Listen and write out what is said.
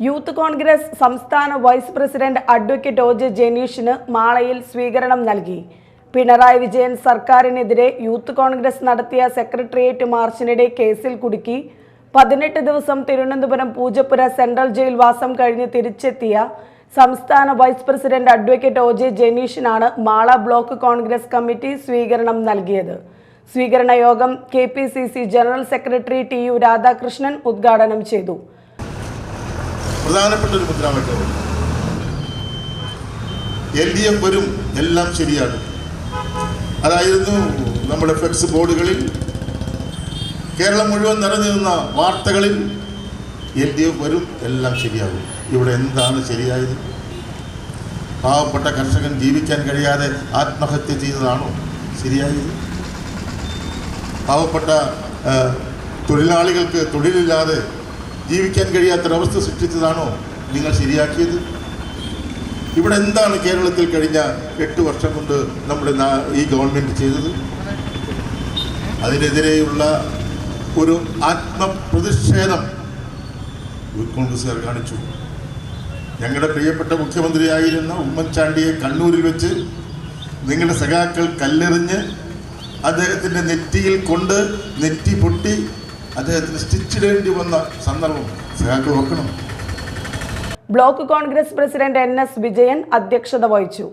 Youth Congress സംസ്ഥാന vice president advocate O ജനീഷിന് മാളയിൽ സ്വീകരണം നൽകി. പിണറായി വിജയൻ സർക്കാരിനെതിരെ യൂത്ത് കോൺഗ്രസ് നടത്തിയ സെക്രട്ടേറിയറ്റ് മാർച്ചിനിടെ കേസിൽ കുടുക്കി. പതിനെട്ട് ദിവസം തിരുവനന്തപുരം പൂജപ്പുര സെൻട്രൽ ജയിൽ വാസം കഴിഞ്ഞ് തിരിച്ചെത്തിയ സംസ്ഥാന vice president advocate O J ജനീഷിനാണ് Mala block Congress committee സ്വീകരണം നൽകിയത്. സ്വീകരണ യോഗം K general secretary T U Radhakrishnan ഉദ്ഘാടനം ചെയ്തു. പ്രധാനപ്പെട്ട ഒരു മുദ്രാവാക്യമാണ് എൽ ഡി എഫ് വരും എല്ലാം ശരിയാകും അതായിരുന്നു നമ്മുടെ ഫ്ലെക്സ് ബോർഡുകളിൽ കേരളം മുഴുവൻ നിറഞ്ഞു നിന്ന വാർത്തകളിൽ എൽ ഡി എഫ് വരും എല്ലാം ശരിയാകും. ഇവിടെ എന്താണ് ശരിയായത്? പാവപ്പെട്ട കർഷകൻ ജീവിക്കാൻ കഴിയാതെ ആത്മഹത്യ ചെയ്തതാണോ ശരിയായത്? പാവപ്പെട്ട തൊഴിലാളികൾക്ക് തൊഴിലില്ലാതെ ജീവിക്കാൻ കഴിയാത്തൊരവസ്ഥ സൃഷ്ടിച്ചതാണോ നിങ്ങൾ ശരിയാക്കിയത്? ഇവിടെ എന്താണ് കേരളത്തിൽ കഴിഞ്ഞ എട്ട് വർഷം കൊണ്ട് നമ്മുടെ ഈ ഗവൺമെന്റ് ചെയ്തത്? അതിനെതിരെയുള്ള ഒരു ആത്മപ്രതിഷേധം കോൺഗ്രസ്സുകാർ കാണിച്ചു. ഞങ്ങളുടെ പ്രിയപ്പെട്ട മുഖ്യമന്ത്രിയായിരുന്ന ഉമ്മൻചാണ്ടിയെ കണ്ണൂരിൽ വെച്ച് നിങ്ങളുടെ സഖാക്കൾ കല്ലെറിഞ്ഞ് അദ്ദേഹത്തിന്റെ നെറ്റിയിൽ കൊണ്ട് നെറ്റി പൊട്ടി അദ്ദേഹത്തിന് സ്റ്റിച്ചിടേണ്ടി വന്ന സന്ദർഭം സഹാക്ക് ഓർക്കണം. Block Congress president N S Vijayan അധ്യക്ഷത വഹിച്ചു.